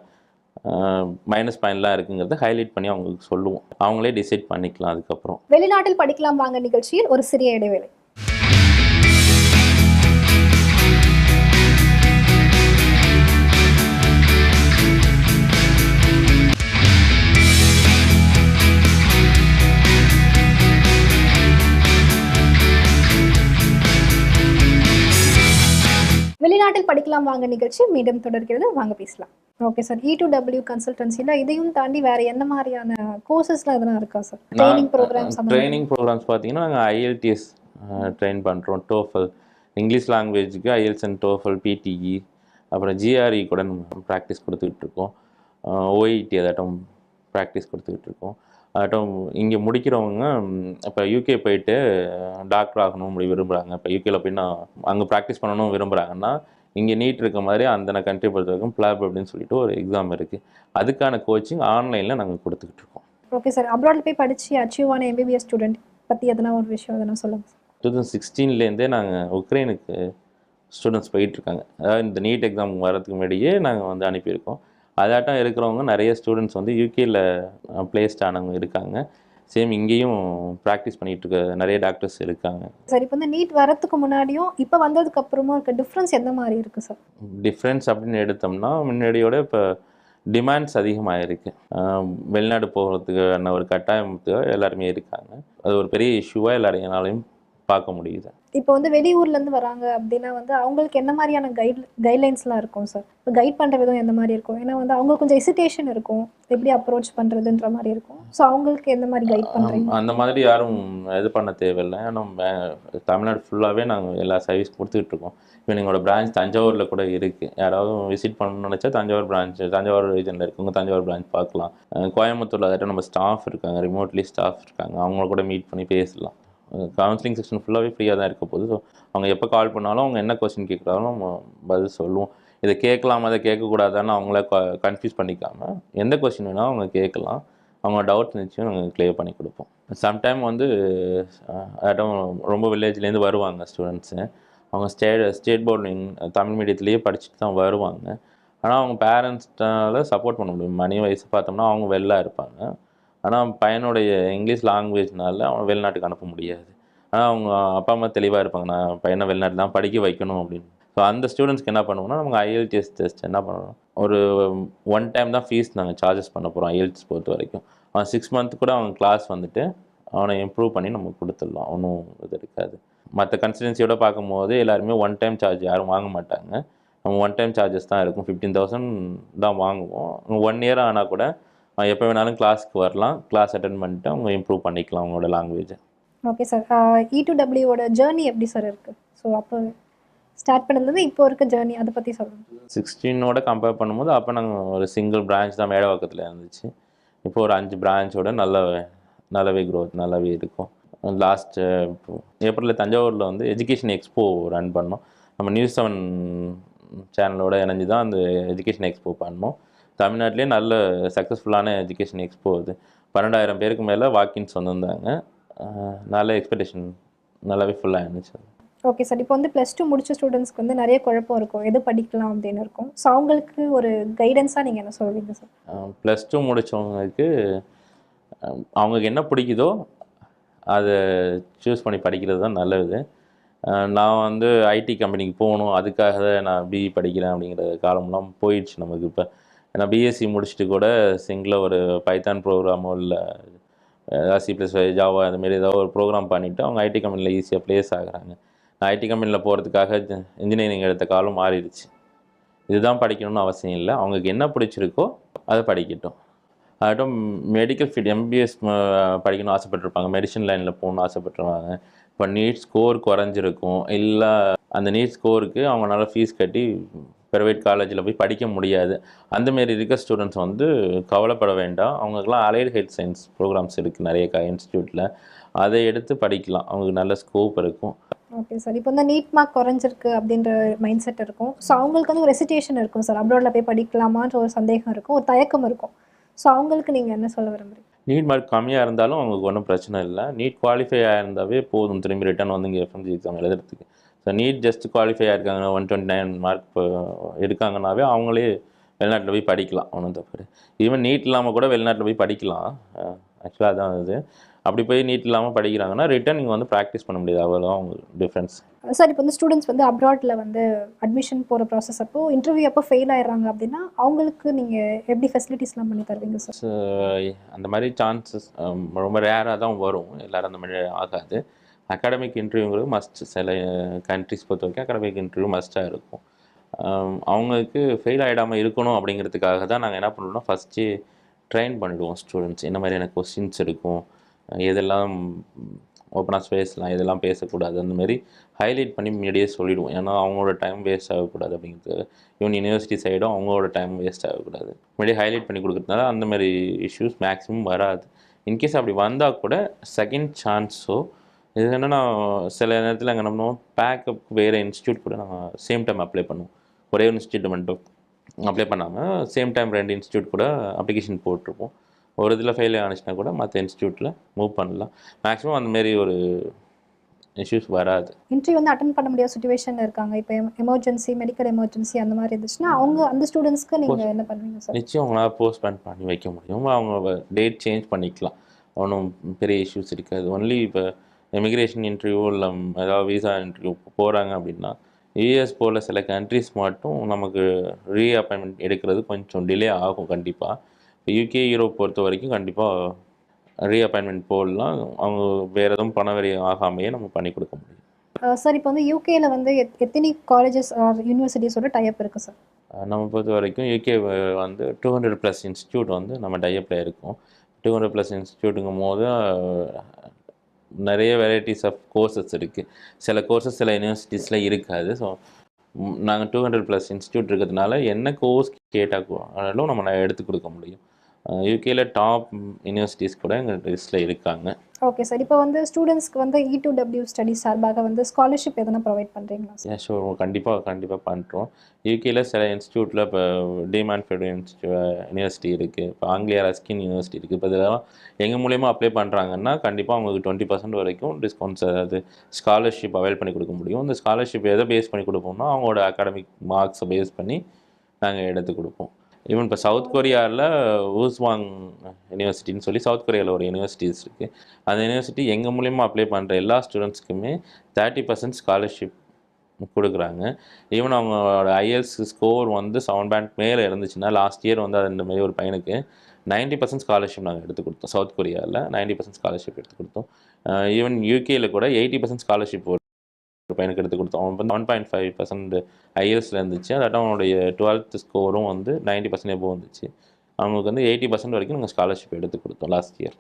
மைனஸ் பாயிண்ட்லாம் இருக்குங்கிறத ஹைலைட் பண்ணி அவங்களுக்கு சொல்லுவோம். அவங்களே டிசைட் பண்ணிக்கலாம் அதுக்கப்புறம். வெளிநாட்டில் படிக்கலாம் வாங்க நிகழ்ச்சியில் ஒரு சிறிய இடைவேளை. படிக்கலாம் வாங்க நிகழ்ச்சி மீண்டும் தொடர்கிறது. வாங்க பேசலாம். Okay sir E two W கன்சல்டன்சியில் இதையும் தாண்டி வேற என்ன மாதிரியான கோர்சஸ்லாம் எதனா இருக்கா sir training programs training programs பார்த்தீங்கன்னா நாங்கள் ஐஎல்டிஎஸ் ட்ரெயின் பண்ணுறோம் டோஃபல் இங்கிலீஷ் லாங்குவேஜுக்கு ஐஎல்ஸ் அண்ட் டோஃபல் பிடிஇ அப்புறம் ஜிஆர்இ கூட நம்ம ப்ராக்டிஸ் கொடுத்துக்கிட்டு இருக்கோம். ஓஇடி அதாட்டம் ப்ராக்டிஸ் கொடுத்துக்கிட்டு இருக்கோம். அதாட்டம் இங்கே முடிக்கிறவங்க இப்போ யூகே போயிட்டு டாக்டர் ஆகணும் அப்படி விரும்புகிறாங்க இப்போ யூகேல போய் நான் அங்கே ப்ராக்டிஸ் பண்ணணும் விரும்புகிறாங்கன்னா இங்கே நீட் இருக்க மாதிரி அந்த கண்ட்ரி பொறுத்த வரைக்கும் பிளாப் அப்படின்னு சொல்லிட்டு ஒரு எக்ஸாம் இருக்குது அதுக்கான கோச்சிங் ஆன்லைனில் நாங்கள் கொடுத்துக்கிட்டு இருக்கோம். ஓகே சார் அப்ராட்ல போய் படிச்சு அச்சீவ் ஆன எம்பிபிஎஸ் ஸ்டூடெண்ட் பத்தி எதனா ஒரு விஷயம் எதனா சொல்லுங்க சார் டூ தௌசண்ட் சிக்ஸ்டீன்லேருந்தே நாங்கள் உக்ரைனுக்கு ஸ்டூடெண்ட்ஸ் போயிட்டுருக்காங்க. அதாவது இந்த நீட் எக்ஸாம் வரதுக்கு முன்னாடியே நாங்கள் வந்து அனுப்பியிருக்கோம். அதாட்டம் இருக்கிறவங்க நிறைய ஸ்டூடெண்ட்ஸ் வந்து யூகேல பிளேஸ்ட் ஆனவங்க இருக்காங்க. சேம் இங்கேயும் ப்ராக்டிஸ் பண்ணிட்டு இருக்க நிறைய டாக்டர்ஸ் இருக்காங்க. சார் இப்போ வந்து நீட் வரதுக்கு முன்னாடியும் இப்போ வந்ததுக்கு அப்புறமும் இருக்க டிஃப்ரென்ஸ் எந்த மாதிரி இருக்கு சார் டிஃப்ரென்ஸ் அப்படின்னு எடுத்தோம்னா முன்னாடியோட இப்போ டிமாண்ட்ஸ் அதிகமாக இருக்கு ஆஹ் வெளிநாடு போகிறதுக்கான ஒரு கட்டாயத்துக்கு எல்லாருமே இருக்காங்க. அது ஒரு பெரிய இஷ்யூவாக எல்லாரையும் பார்க்க முடியுது. இப்போ வந்து வெளியூர்ல இருந்து வராங்க அப்படின்னா வந்து அவங்களுக்கு என்ன மாதிரியான கைட் கைட்லைன்ஸ்லாம் இருக்கும் சார் இப்போ கைட் பண்ற விதம் எந்த மாதிரி இருக்கும்? ஏன்னா வந்து அவங்களுக்கு கொஞ்சம் எசிடேஷன் இருக்கும். எப்படி அப்ரோச் பண்றதுன்ற மாதிரி இருக்கும். ஸோ அவங்களுக்கு எந்த மாதிரி கைட் பண்றீங்க? அந்த மாதிரி யாரும் இது பண்ண தேவையில்லை. நம்ம தமிழ்நாடு ஃபுல்லாகவே நாங்கள் எல்லா சர்வீஸ் கொடுத்துட்டு இருக்கோம். இப்போ எங்களோட பிரான்ச் தஞ்சாவூரில் கூட இருக்குது யாராவது விசிட் பண்ணணும்னு நினச்சா தஞ்சாவூர் பிரான்ச் தஞ்சாவூர் ரீஜனில் இருக்கவங்க தஞ்சாவூர் பிரான்ச் பார்க்கலாம். கோயம்புத்தூர்ல நம்ம ஸ்டாஃப் இருக்காங்க. ரிமோட்லி ஸ்டாஃப் இருக்காங்க. அவங்கள கூட மீட் பண்ணி பேசலாம். கவுன்சிலிங் செக்ஷன் ஃபுல்லாகவே ஃப்ரீயாக தான் இருக்க போகுது. ஸோ அவங்க எப்போ கால் பண்ணாலும் அவங்க என்ன கொஸ்டின் கேட்குறாலும் பதில் சொல்லுவோம். இதை கேட்கலாம் அதை கேட்கக்கூடாதான்னு அவங்கள கன்ஃபியூஸ் பண்ணிக்காமல் எந்த கொஸ்டின் வேணாலும் அவங்க கேட்கலாம். அவங்க டவுட் இருந்துச்சு நாங்கள் கிளியர் பண்ணி கொடுப்போம். சம்டைம் வந்து அஹ், ரொம்ப வில்லேஜ்லேருந்து வருவாங்க ஸ்டூடெண்ட்ஸு அவங்க ஸ்டேட் ஸ்டேட் போர்டு தமிழ் மீடியத்துலேயே படிச்சுட்டு தான் வருவாங்க. ஆனால் அவங்க பேரண்ட்ஸ்னால சப்போர்ட் பண்ண முடியும். மணி வயசு பார்த்தோம்னா அவங்க வெளில இருப்பாங்க. ஆனால் பையனுடைய இங்கிலீஷ் லாங்குவேஜ்னால அவன் வெளிநாட்டுக்கு அனுப்ப முடியாது. ஆனால் அவங்க அப்பா அம்மா தெளிவாக இருப்பாங்க. நான் பையனை வெளிநாட்டில் தான் படிக்க வைக்கணும் அப்படின்னு. ஸோ அந்த ஸ்டூடெண்ட்ஸ்க்கு என்ன பண்ணுவோம்னா நமக்கு ஐஎல்டிஎஸ் டெஸ்ட் என்ன பண்ணணும் ஒரு ஒன் டைம் தான் ஃபீஸ் நாங்கள் சார்ஜஸ் பண்ண போகிறோம் ஐஎல்டிஎஸ் பொறுத்த வரைக்கும். அவன் சிக்ஸ் மந்த் கூட அவன் கிளாஸ் வந்துட்டு அவனை இம்ப்ரூவ் பண்ணி நம்ம கொடுத்துடலாம். ஒன்றும் இது இருக்காது. மற்ற கன்சிடென்சியோட பார்க்கும்போது எல்லாருமே ஒன் டைம் சார்ஜ் யாரும் வாங்க மாட்டாங்க. நம்ம ஒன் டைம் சார்ஜஸ் தான் இருக்கும். ஃபிஃப்டீன் தௌசண்ட் தான் வாங்குவோம். ஒன் இயர் ஆனால் கூட எப்போ வேணாலும் கிளாஸ்க்கு வரலாம். கிளாஸ் அட்டன் பண்ணிட்டு அவங்க இம்ப்ரூவ் பண்ணிக்கலாம் அவங்களோட லாங்குவேஜை ஓகே சார் இ டு டபிள்யூவோட ஜேர்னி எப்படி சார் இருக்கு? ஸோ அப்போ ஸ்டார்ட் பண்ணதுலேருந்து இப்போ இருக்க ஜேர்னி அதை பற்றி சொல்லுங்கள் சிக்ஸ்டீனோட கம்பேர் பண்ணும்போது அப்போ நாங்கள் ஒரு சிங்கிள் பிரான்ச் தான் மேடவாக்கத்தில் இருந்துச்சு. இப்போ ஒரு அஞ்சு பிரான்ச்சோட நல்ல நல்லாவே growth நல்லாவே இருக்கும். லாஸ்ட் ஏப்ரலில் தஞ்சாவூரில் வந்து எஜுகேஷன் எக்ஸ்போ ரன் பண்ணோம். நம்ம நியூஸ் செவன் சேனலோட இணைஞ்சு தான் அந்த எஜுகேஷன் எக்ஸ்போ பண்ணோம். தமிழ்நாட்டிலே நல்ல சக்ஸஸ்ஃபுல்லான எஜுகேஷன் எக்ஸ்போ அது. பன்னெண்டாயிரம் பேருக்கு மேலே வாக்கின்ஸ் வந்திருந்தாங்க. நல்ல எக்ஸ்பெக்டேஷன் நல்லாவே ஃபுல்லாக இருந்துச்சு ஓகே சார் இப்போ வந்து ப்ளஸ் டூ முடிச்ச ஸ்டூடெண்ட்ஸ்க்கு வந்து நிறைய குழப்பம் இருக்கும். எது படிக்கலாம் அப்படின்னு இருக்கும். ஸோ அவங்களுக்கு ஒரு கைடன்ஸாக நீங்கள் என்ன சொல்வீங்க சார் ப்ளஸ் டூ முடித்தவங்களுக்கு அவங்களுக்கு என்ன பிடிக்குதோ அதை சூஸ் பண்ணி படிக்கிறது தான் நல்லது. நான் வந்து ஐடி கம்பெனிக்கு போகணும். அதுக்காக தான் நான் பிஇ படிக்கிறேன் அப்படிங்கிற காலம்லாம் போயிடுச்சு நமக்கு இப்போ. ஏன்னா பிஎஸ்சி முடிச்சுட்டு கூட சிங்கில் ஒரு பைத்தான் ப்ரோக்ராமோ இல்லை ஏதாவது சி ப்ளஸ் ஜாவா அதுமாரி ஏதாவது ஒரு ப்ரோக்ராம் பண்ணிவிட்டு அவங்க ஐடி கம்பெனியில் ஈஸியாக ப்ளேஸ் ஆகிறாங்க. நான் ஐடி கம்பெனியில் போகிறதுக்காக இன்ஜினியரிங் எடுத்த காலம் மாறிடுச்சு. இதுதான் படிக்கணும்னு அவசியம் இல்லை. அவங்களுக்கு என்ன பிடிச்சிருக்கோ அதை படிக்கட்டும். அதுவும் மெடிக்கல் ஃபீல்டு எம்பிஎஸ் படிக்கணும்னு ஆசைப்பட்டிருப்பாங்க. மெடிசன் லைனில் போகணும்னு ஆசைப்பட்டிருப்பாங்க. இப்போ நீட் ஸ்கோர் குறைஞ்சிருக்கும். இல்லை அந்த நீட் ஸ்கோருக்கு அவங்களால ஃபீஸ் கட்டி ப்ரைவேட் காலேஜில் போய் படிக்க முடியாது. அந்த மாரி இருக்க ஸ்டூடெண்ட்ஸ் வந்து கவலைப்பட வேண்டாம். அவங்களுக்குலாம் அலைடு ஹெல்த் சயின்ஸ் ப்ரோக்ராம்ஸ் இருக்குது நிறைய இன்ஸ்டியூட்டில் அதை எடுத்து படிக்கலாம். அவங்களுக்கு நல்ல ஸ்கோப் இருக்கும். ஓகே சார் இப்போ வந்து நீட் மார்க் குறைஞ்சிருக்கு அப்படின்ற மைண்ட் செட் இருக்கும். ஸோ அவங்களுக்கு வந்து ஒரு ரெசிடேஷன் இருக்கும் சார் அப்ராடில் போய் படிக்கலாமான்ற ஒரு சந்தேகம் இருக்கும். ஒரு தயக்கம் இருக்கும். ஸோ அவங்களுக்கு நீங்கள் என்ன சொல்ல விரும்புறீங்க? நீட் மார்க் கம்மியாக இருந்தாலும் அவங்களுக்கு ஒன்றும் பிரச்சனை இல்லை. நீட் குவாலிஃபை ஆயிருந்தாவே போதும். திரும்பி ரிட்டர்ன் வந்து இங்கே எஃப்எம்ஜி எக்ஸாம் எழுதுறதுக்கு. ஸோ நீட் ஜஸ்ட் குவாலிஃபை ஆயிருக்காங்க ஒன் டுவெண்ட்டி நைன் மார்க் இருக்காங்கனாவே அவங்களே வெளிநாட்டில் போய் படிக்கலாம். ஒன்றும் தப்பு ஈவன் நீட் இல்லாமல் கூட வெளிநாட்டில் போய் படிக்கலாம். ஆக்சுவலாக அதான் இது. அப்படி போய் நீட் இல்லாமல் படிக்கிறாங்கன்னா ரிட்டர்ன் இங்கே வந்து ப்ராக்டிஸ் பண்ண முடியாது. அவ்வளோதான் அவங்க டிஃப்ரென்ஸ் சார் இப்போ வந்து ஸ்டூடெண்ட்ஸ் வந்து அப்ராடில் வந்து அட்மிஷன் போகிற ப்ராசஸ் அப்போ இன்டர்வியூ அப்போ ஃபெயில் ஆயிடுறாங்க அப்படின்னா அவங்களுக்கு நீங்கள் எப்படி ஃபெசிலிட்டிஸ்லாம் பண்ணி தருவீங்க சார் அந்த மாதிரி சான்சஸ் ரொம்ப ரேராக தான் வரும். எல்லாரும் அந்த மாதிரி ஆகாது. அகாடமிக் இன்டர்வியூங்கிறது மஸ்ட் சில கண்ட்ரிஸ் பொறுத்த வரைக்கும் அகாடமிக் இன்டர்வியூ மஸ்ட்டாக இருக்கும். அவங்களுக்கு ஃபெயில் ஆகிடாமல் இருக்கணும் அப்படிங்கிறதுக்காக தான் நாங்கள் என்ன பண்ணுறோம்னா ஃபஸ்ட்டு ட்ரெயின் பண்ணிடுவோம் ஸ்டூடெண்ட்ஸ் என்ன மாதிரியான கொஸ்டின்ஸ் இருக்கும் எதெல்லாம் ஓப்பனாக பேசலாம் இதெல்லாம் பேசக்கூடாது அந்த மாதிரி ஹைலைட் பண்ணி முன்னாடியே சொல்லிவிடுவோம் ஏன்னா அவங்களோட டைம் வேஸ்ட் ஆகக்கூடாது அப்படிங்கிறது. ஈவன் யூனிவர்சிட்டி சைடும் அவங்களோட டைம் வேஸ்ட் ஆகக்கூடாது. முன்னாடியே ஹைலைட் பண்ணி கொடுக்கறதுனால அந்த மாதிரி இஷ்யூஸ் மேக்ஸிமம் வராது. இன்கேஸ் அப்படி வந்தால் கூட செகண்ட் சான்ஸோ இது என்னன்னா சில நேரத்தில் எங்கே நம்ம பேக்கப் வேறு இன்ஸ்டியூட் கூட நாங்கள் சேம் டைம் அப்ளை பண்ணுவோம். ஒரே ஒரு இன்ஸ்டியூட் மட்டும் அப்ளை பண்ணாமல் சேம் டைம் ரெண்டு இன்ஸ்டியூட் கூட அப்ளிகேஷன் போட்டிருப்போம். ஒரு இதில் ஃபெயில் ஆனிச்சுன்னா கூட மற்ற இன்ஸ்டியூட்டில் மூவ் பண்ணலாம். மேக்ஸிமம் அந்த மாதிரி ஒரு இஷ்யூஸ் வராது. இன்டர்வியூ வந்து அட்டன் பண்ண முடியாத சுச்சுவேஷன் இருக்காங்க. இப்போ எமர்ஜென்சி மெடிக்கல் எமர்ஜென்சி அந்த மாதிரி இருந்துச்சுன்னா அவங்க அந்த ஸ்டூடெண்ட்ஸ்க்கு நீங்கள் என்ன பண்ணுவீங்க சார் நிச்சயம் அவங்களால போஸ்ட்பேன் பண்ணி வைக்க முடியும். அவங்க டேட் சேஞ்ச் பண்ணிக்கலாம். ஒன்றும் பெரிய இஷ்யூஸ் இருக்காது. ஒன்லி இப்போ இமிக்ரேஷன் இன்டர்வியூ இல்லை ஏதாவது விசா இன்டர்வியூ போகிறாங்க அப்படின்னா யூஎஸ் போல் சில கண்ட்ரிஸ் மட்டும் நமக்கு ரீ அப்பாயின்மெண்ட் எடுக்கிறது கொஞ்சம் டிலே ஆகும் கண்டிப்பாக இப்போ யூகே யூரோப் பொறுத்த வரைக்கும் கண்டிப்பாக ரீ அப்பாயின்மெண்ட் போடலாம். அவங்க வேறு எதுவும் பண வரி ஆகாமையே நம்ம பண்ணி கொடுக்க முடியும். சார் இப்போ வந்து யூகேல வந்து எத்- எத்தனை காலேஜஸ் யூனிவர்சிட்டிஸோட டைப் இருக்கு சார் நம்ம பொறுத்த வரைக்கும் யூகே வந்து டூ ஹண்ட்ரட் ப்ளஸ் இன்ஸ்டியூட் வந்து நம்ம டைப்பில் இருக்கோம். டூ ஹண்ட்ரட் ப்ளஸ் இன்ஸ்டியூட்டுங்கும் போது நிறைய வெரைட்டிஸ் ஆஃப் கோர்சஸ் இருக்குது சில கோர்சஸ் சில யூனிவர்சிட்டிஸில் இருக்காது. ஸோ நாங்கள் டூ ஹண்ட்ரட் ப்ளஸ் இன்ஸ்டியூட் இருக்கிறதுனால என்ன கோர்ஸ் கேட்டாலும் நம்ம எடுத்து கொடுக்க முடியும். யூகேல டாப் யூனிவர்சிட்டிஸ் கூட எங்கள் லிஸ்ட்டில் இருக்காங்க. ஓகே சார் இப்போ வந்து ஸ்டூடெண்ட்ஸ்க்கு வந்து இ டூ டபிள்யூ ஸ்டடி சார்பாக வந்து ஸ்காலர்ஷிப் எதனா ப்ரொவைட் பண்ணுறீங்களா சார் ஷோர் கண்டிப்பாக கண்டிப்பாக பண்ணுறோம் யூகேல சில இன்ஸ்டியூட்டில் இப்போ டிமான்ஃபெட் இன்ஸ்டியூ யூனிவர்சிட்டி இருக்குது இப்போ ஆங்கிலியா ரஸ்கின் யூனிவர்சிட்டி இருக்குது இப்போ இதெல்லாம் எங்கள் மூலியமாக அப்ளை பண்ணுறாங்கன்னா கண்டிப்பாக அவங்களுக்கு டுவெண்ட்டி பர்சன்ட் வரைக்கும் டிஸ்கவுண்ட்ஸ் அதாவது ஸ்காலர்ஷிப் அவைல் பண்ணி கொடுக்க முடியும். இந்த ஸ்காலர்ஷிப் எதை பேஸ் பண்ணி கொடுப்போம்னா அவங்களோட அகாடமிக் மார்க்ஸை பேஸ் பண்ணி நாங்கள் எடுத்து கொடுப்போம். ஈவன் இப்போ சவுத் கொரியாவில் ஊஸ்வாங் யூனிவர்சிட்டின்னு சொல்லி சவுத் கொரியாவில் ஒரு யூனிவர்சிட்டிஸ் இருக்குது அந்த யூனிவர்சிட்டி எங்கள் மூலியமாக அப்ளை பண்ணுற எல்லா ஸ்டூடெண்ட்ஸ்க்குமே தேர்ட்டி பர்சன்ட் ஸ்காலர்ஷிப் கொடுக்குறாங்க. ஈவன் அவங்களோட ஐஎல்ஸ் ஸ்கோர் வந்து செவன் பேண்ட் மேலே இருந்துச்சுன்னா லாஸ்ட் இயர் வந்து அது இந்த மாதிரி ஒரு பையனுக்கு 90% பர்சன்ட் ஸ்காலர்ஷிப் நாங்கள் எடுத்து கொடுத்தோம். சவுத் கொரியாவில் 90% பர்சன்ட் ஸ்காலர்ஷிப் எடுத்து கொடுத்தோம். ஈவன் யூகேயில் கூட எயிட்டி பர்சன்ட் ஸ்காலர்ஷிப் பையனுக்கு எடுத்து கொடுத்தோம். அவன் வந்து ஒன் பாயிண்ட் ஃபைவ் பர்சன்ட் ஐஎல்ஸில் இருந்துச்சு. அதாட்டம் அவனுடைய டுவெல்த் ஸ்கோரும் வந்து 90% பர்சன்ட் எபோ வந்துச்சு. அவங்களுக்கு வந்து எயிட்டி பர்சன்ட் வரைக்கும் நாங்கள் ஸ்காலர்ஷிப் எடுத்து கொடுத்தோம் லாஸ்ட் இயர்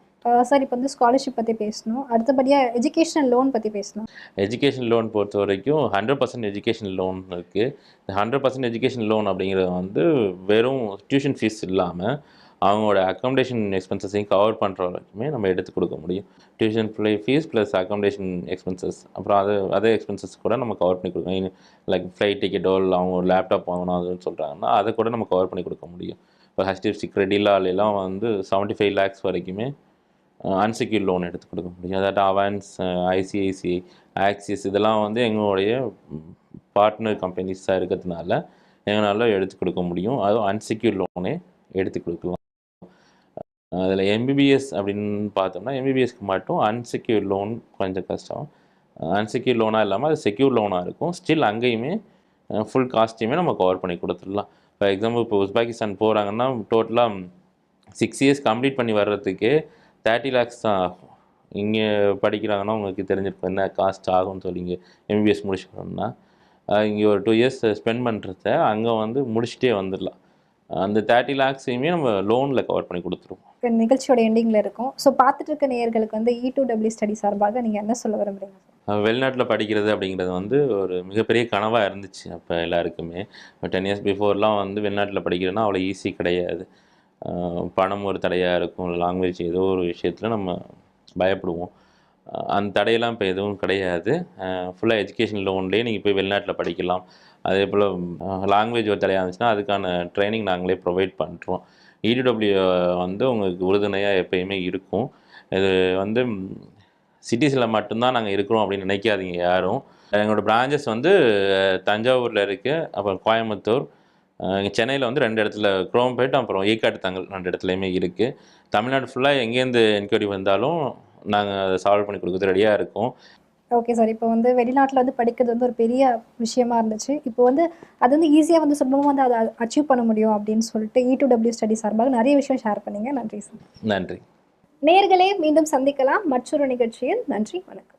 சார் இப்போ வந்து ஸ்காலர்ஷிப் பற்றி பேசணும். அடுத்தபடியாக எஜுகேஷனல் லோன் பற்றி பேசணும். எஜுகேஷன் லோன் பொறுத்த வரைக்கும் ஹண்ட்ரட் பர்சன்ட் எஜுகேஷன் லோன் இருக்குது இந்த ஹண்ட்ரட் பர்சன்ட் எஜுகேஷன் லோன் அப்படிங்கிறது வந்து வெறும் டியூஷன் ஃபீஸ் இல்லாமல் அவங்களோட அக்காமடேஷன் எக்ஸ்பென்சஸையும் கவர் பண்ணுற வரைக்குமே நம்ம எடுத்து கொடுக்க முடியும். Tuition play fees plus accommodation expenses அப்புறம் அது அதே எக்ஸ்பென்சஸ் கூட நம்ம கவர் பண்ணி கொடுக்கணும் லைக் ஃப்ளைட் டிக்கெட்டோ இல்லை அவங்க ஒரு லேப்டாப் வாங்கணும் அதுன்னு சொல்கிறாங்கன்னா அதை கூட நம்ம கவர் பண்ணி கொடுக்க முடியும். இப்போ ஹெச்டிஎஃப்சி கிரெடிலாலெலாம் வந்து செவன்ட்டி ஃபைவ் லேக்ஸ் வரைக்குமே அன்செக்யூர் லோன் எடுத்து கொடுக்க முடியும். அதாவது அவான்ஸ் ஐசிஐசி ஆக்சிஸ் இதெல்லாம் வந்து எங்களுடைய பார்ட்னர் கம்பெனிஸாக இருக்கிறதுனால எங்களால் எடுத்து கொடுக்க முடியும். அதுவும் அன்செக்யூர் லோனே எடுத்து கொடுக்கலாம். அதில் எம்பிபிஎஸ் அப்படின்னு பார்த்தோம்னா எம்பிபிஎஸ்க்கு மட்டும் அன்செக்யூர் லோன் கொஞ்சம் கஷ்டம். அன்செக்யூர் லோனாக இல்லாமல் அது செக்யூர் லோனாக இருக்கும். ஸ்டில் அங்கேயுமே ஃபுல் காஸ்ட்டையுமே நம்ம கவர் பண்ணி கொடுத்துடலாம். ஃபார் எக்ஸாம்பிள் இப்போ உஸ்பெகிஸ்தான் போகிறாங்கன்னா டோட்டலாக சிக்ஸ் இயர்ஸ் கம்ப்ளீட் பண்ணி வர்றதுக்கே தேர்ட்டி லேக்ஸ் தான் ஆகும். இங்கே படிக்கிறாங்கன்னா உங்களுக்கு தெரிஞ்சிருக்கும் என்ன காஸ்ட் ஆகும்னு சொல்லி இங்கே எம்பிபிஎஸ் முடிச்சுக்கணும்னா. இங்கே ஒரு டூ இயர்ஸ் ஸ்பெண்ட் பண்ணுறத அங்கே வந்து முடிச்சுட்டே வந்துடலாம். அந்த தேர்ட்டி லேக்ஸையுமே நம்ம லோனில் கவர் பண்ணி கொடுத்துருவோம். நிகழ்ச்சியோட எண்டிங்கில் இருக்கும். ஸோ பார்த்துட்டு இருக்க நேயர்களுக்கு வந்து இ டூ டபிள்யூ ஸ்டடி சார்பாக நீங்கள் என்ன சொல்ல விரும்புறீங்க? வெளிநாட்டில் படிக்கிறது அப்படிங்கிறது வந்து ஒரு மிகப்பெரிய கனவாக இருந்துச்சு அப்போ எல்லாருக்குமே. டென் இயர்ஸ் பிஃபோர்லாம் வந்து வெளிநாட்டில் படிக்கிறதுனா அவ்வளோ ஈஸி கிடையாது. பணம் ஒரு தடையாக இருக்கும். லாங்குவேஜ் ஏதோ ஒரு விஷயத்தில் நம்ம பயப்படுவோம். அந்த தடையெல்லாம் இப்போ எதுவும் கிடையாது. ஃபுல்லாக எஜுகேஷன் லோன்லேயே நீங்கள் போய் வெளிநாட்டில் படிக்கலாம். அதே போல் லாங்குவேஜ் ஒரு தடையாக இருந்துச்சுன்னா அதுக்கான ட்ரைனிங் நாங்களே ப்ரொவைட் பண்ணுறோம் இடபிள்யூ வந்து உங்களுக்கு உறுதுணையாக எப்பயுமே இருக்கும். இது வந்து சிட்டிஸில் மட்டும்தான் நாங்கள் இருக்கிறோம் அப்படின்னு நினைக்காதீங்க யாரும். எங்களோட பிரான்ச்சஸ் வந்து தஞ்சாவூரில் இருக்குது அப்புறம் கோயம்புத்தூர் சென்னையில் வந்து ரெண்டு இடத்துல குரோம்பேட் அப்புறம் ஈக்காட்டு தங்கல் ரெண்டு இடத்துலையுமே இருக்குது தமிழ்நாடு ஃபுல்லாக எங்கேருந்து என்கொயரி வந்தாலும் நாங்கள் அதை சால்வ் பண்ணி கொடுக்குறது ரெடியாக இருக்கோம். ஓகே சார் இப்போ வந்து வெளிநாட்டில் வந்து படிக்கிறது வந்து ஒரு பெரிய விஷயமா இருந்துச்சு. இப்போ வந்து அது வந்து ஈஸியாக வந்து சுலபமாக வந்து அதை அச்சீவ் பண்ண முடியும் அப்படின்னு சொல்லிட்டு இ டூ டபிள்யூ ஸ்டடி சார்பாக நிறைய விஷயம் ஷேர் பண்ணீங்க. நன்றி சார். நன்றி. நேர்களே மீண்டும் சந்திக்கலாம். மற்றொரு நிகழ்ச்சியில். நன்றி. வணக்கம்.